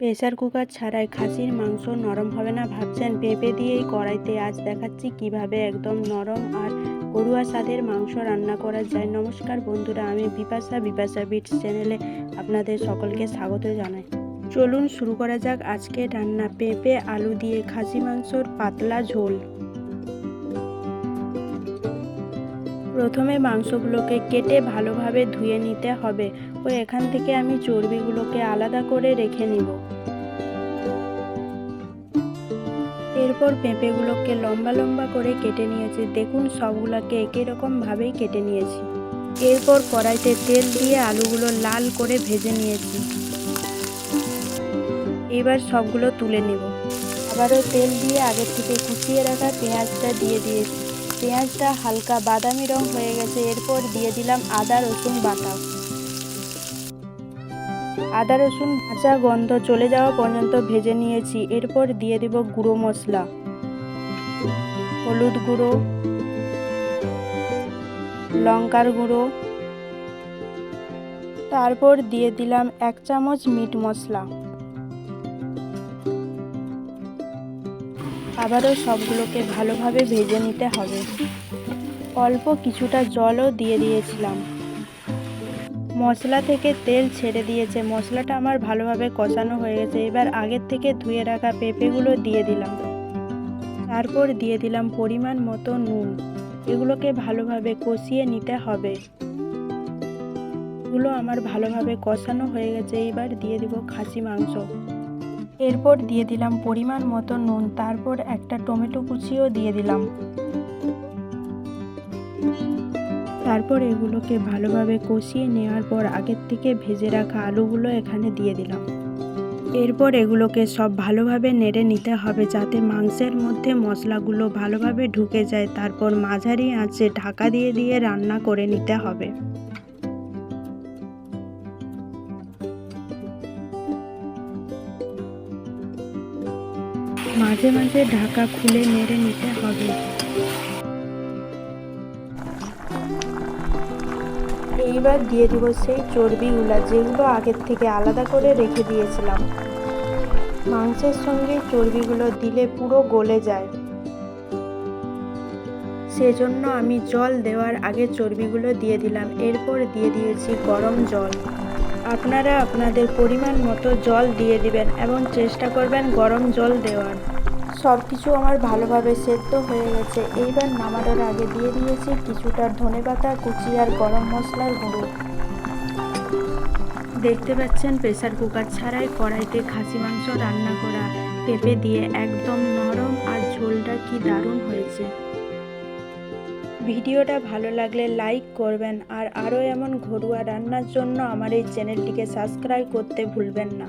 Pressure cooker ছাড়াই খাসির মাংস নরম হবে না ভাবছেন? পেঁপে দিয়েই কড়াইতে আজ দেখাচ্ছি কীভাবে একদম নরম আর গরুয়া স্বাদের মাংস রান্না করা যায়। নমস্কার বন্ধুরা, আমি বিপাশা বিপাশা বিটস চ্যানেলে আপনাদের সকলকে স্বাগত জানাই। চলুন শুরু করা যাক আজকে রান্না। পেঁপে, আলু দিয়ে খাসি মাংসর পাতলা ঝোল। প্রথমে মাংসগুলোকে কেটে ভালোভাবে ধুয়ে নিতে হবে। ও এখান থেকে আমি চর্বিগুলোকে আলাদা করে রেখে নিব। এরপর পেঁপেগুলোকে লম্বা লম্বা করে কেটে নিয়েছি। দেখুন, সবগুলোকে একই রকমভাবেই কেটে নিয়েছি। এরপর কড়াইতে তেল দিয়ে আলুগুলো লাল করে ভেজে নিয়েছি। এবার সবগুলো তুলে নেব। আবারও তেল দিয়ে আগের থেকে কুচিয়ে রাখা পেঁয়াজটা দিয়ে দিয়েছি। পেঁয়াজটা হালকা বাদামি রং হয়ে গেছে, এরপর দিয়ে দিলাম আদা, রসুন বাটা। আদা, রসুন কাঁচা গন্ধ চলে যাওয়া পর্যন্ত ভেজে নিয়েছি, এরপর দিয়ে দিব গুঁড়ো মশলা। হলুদ গুঁড়ো, লঙ্কার গুঁড়ো। তারপর দিয়ে দিলাম এক চামচ মিট মশলা। আবারও সবগুলোকে ভালোভাবে ভেজে নিতে হবে। অল্প কিছুটা জলও দিয়ে দিয়েছিলাম। মশলা থেকে তেল ছেড়ে দিয়েছে। মশলাটা আমার ভালোভাবে কষানো হয়ে গেছে। এবার আগের থেকে ধুয়ে রাখা পেঁপেগুলো দিয়ে দিলাম। তারপর দিয়ে দিলাম পরিমাণ মতো নুন। এগুলোকে ভালোভাবে কষিয়ে নিতে হবে। এগুলো আমার ভালোভাবে কষানো হয়ে গেছে। এবার দিয়ে দিব খাসি মাংস। এরপর দিয়ে দিলাম পরিমাণ মতো নুন, তারপর একটা টমেটো কুচিও দিয়ে দিলাম। তারপর এগুলোকে ভালোভাবে কষিয়ে নেওয়ার পর আগের থেকে ভেজে রাখা আলুগুলো এখানে দিয়ে দিলাম। এরপর এগুলোকে সব ভালোভাবে নেড়ে নিতে হবে যাতে মাংসের মধ্যে মশলাগুলো ভালোভাবে ঢুকে যায়। তারপর মাঝারি আঁচে ঢাকা দিয়ে দিয়ে রান্না করে নিতে হবে। মাঝে মাঝে ঢাকা খুলে নেড়ে নিতে হবে। এইবার দিয়ে দিব সেই চর্বিগুলা যেগুলো আগের থেকে আলাদা করে রেখে দিয়েছিলাম। মাংসের সঙ্গে চর্বিগুলো দিলে পুরো গলে যায়। সেজন্য আমি জল দেওয়ার আগে চর্বিগুলো দিয়ে দিলাম। এরপর দিয়ে দিয়েছি গরম জল। আপনারা আপনাদের পরিমাণ মতো জল দিয়ে দিবেন এবং চেষ্টা করবেন গরম জল দেওয়ার। সব কিছু আমার ভালোভাবে সেদ্ধ হয়ে গেছে। এইবার নামানোর আগে দিয়ে দিয়েছি কিছুটা ধনেপাতা কুচি আর গরম মশলার গুঁড়ো। দেখতে পাচ্ছেন প্রেসার কুকার ছাড়াই কড়াইতে খাসি মাংস রান্না করা। পেঁপে দিয়ে একদম নরম আর ঝোলটা কি দারুণ হয়েছে। ভিডিওটা ভালো লাগলে লাইক করবেন আর আরও এমন ঘরোয়া রান্নার জন্য আমার এই চ্যানেলটিকে সাবস্ক্রাইব করতে ভুলবেন না।